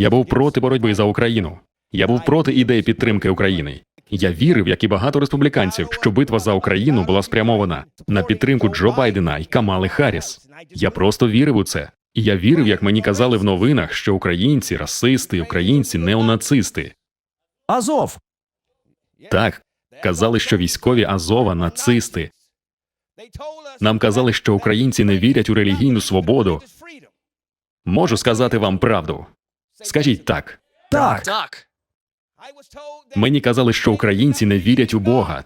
Я був проти боротьби за Україну. Я був проти ідеї підтримки України. Я вірив, як і багато республіканців, що битва за Україну була спрямована на підтримку Джо Байдена і Камали Харріс. Я просто вірив у це. І я вірив, як мені казали в новинах, що українці расисти, українці неонацисти. Азов. Так, казали, що військові Азова нацисти. Нам казали, що українці не вірять у релігійну свободу. Можу сказати вам правду. Скажіть так. Так. Так. Мені казали, що українці не вірять у Бога.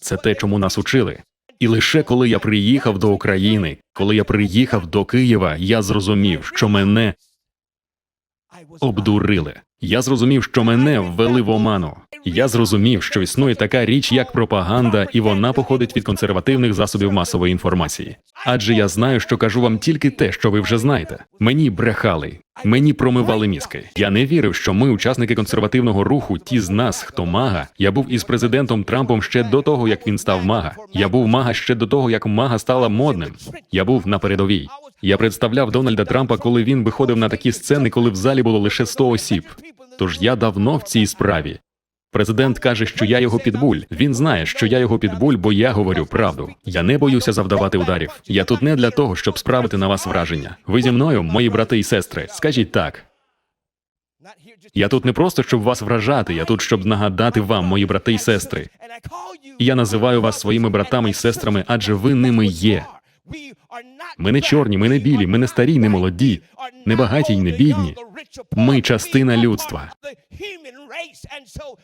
Це те, чому нас учили. І лише коли я приїхав до України, коли я приїхав до Києва, я зрозумів, що мене обдурили. Я зрозумів, що мене ввели в оману. Я зрозумів, що існує така річ, як пропаганда, і вона походить від консервативних засобів масової інформації. Адже я знаю, що кажу вам тільки те, що ви вже знаєте. Мені брехали, мені промивали мізки. Я не вірив, що ми, учасники консервативного руху, ті з нас, хто мага. Я був із президентом Трампом ще до того, як він став мага. Я був мага ще до того, як мага стала модним. Я був на передовій. Я представляв Дональда Трампа, коли він виходив на такі сцени, коли в залі було лише 100 осіб. Тож я давно в цій справі. Президент каже, що я його підбуль. Він знає, що я його підбуль, бо я говорю правду. Я не боюся завдавати ударів. Я тут не для того, щоб справити на вас враження. Ви зі мною, мої брати і сестри. Скажіть так. Я тут не просто щоб вас вражати, я тут щоб нагадати вам, мої брати і сестри. І я називаю вас своїми братами і сестрами, адже ви ними є. Ми не чорні, ми не білі, ми не старі, не молоді, не багаті й не бідні. Ми частина людства.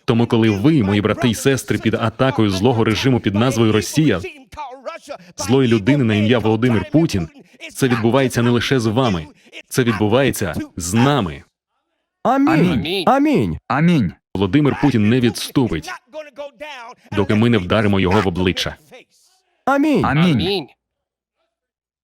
Тому, коли ви, мої брати і сестри, під атакою злого режиму під назвою Росія, злої людини на ім'я Володимир Путін, це відбувається не лише з вами, це відбувається з нами. Амінь. Амінь. Амінь. Володимир Путін не відступить, доки ми не вдаримо його в обличчя. Амінь. Амінь.